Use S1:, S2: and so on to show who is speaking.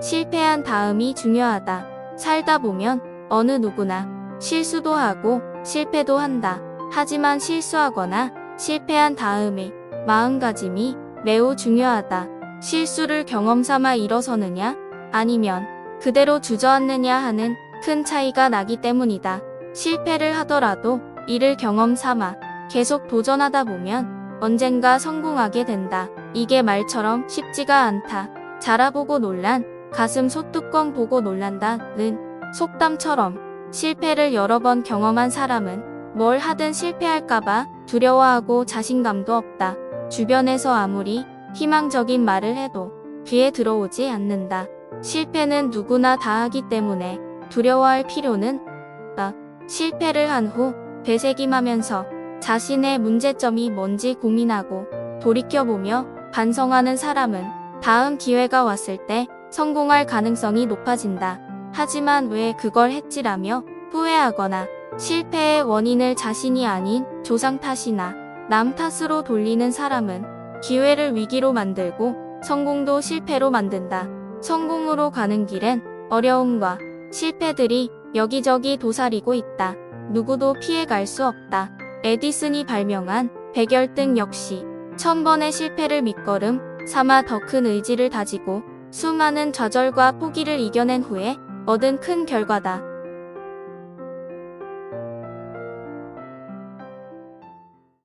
S1: 실패한 다음이 중요하다. 살다 보면 어느 누구나 실수도 하고 실패도 한다. 하지만 실수하거나 실패한 다음의 마음가짐이 매우 중요하다. 실수를 경험 삼아 일어서느냐 아니면 그대로 주저앉느냐 하는 큰 차이가 나기 때문이다. 실패를 하더라도 이를 경험 삼아 계속 도전하다 보면 언젠가 성공하게 된다. 이게 말처럼 쉽지가 않다. 자라보고 놀란 가슴 소뚜껑 보고 놀란다는 속담처럼 실패를 여러 번 경험한 사람은 뭘 하든 실패할까봐 두려워하고 자신감도 없다. 주변에서 아무리 희망적인 말을 해도 귀에 들어오지 않는다. 실패는 누구나 다 하기 때문에 두려워할 필요는 없다. 실패를 한 후 되새김하면서 자신의 문제점이 뭔지 고민하고 돌이켜보며 반성하는 사람은 다음 기회가 왔을 때 성공할 가능성이 높아진다. 하지만 왜 그걸 했지라며 후회하거나 실패의 원인을 자신이 아닌 조상 탓이나 남 탓으로 돌리는 사람은 기회를 위기로 만들고 성공도 실패로 만든다. 성공으로 가는 길엔 어려움과 실패들이 여기저기 도사리고 있다. 누구도 피해갈 수 없다. 에디슨이 발명한 백열등 역시 천번의 실패를 밑거름 삼아 더 큰 의지를 다지고 수많은 좌절과 포기를 이겨낸 후에 얻은 큰 결과다.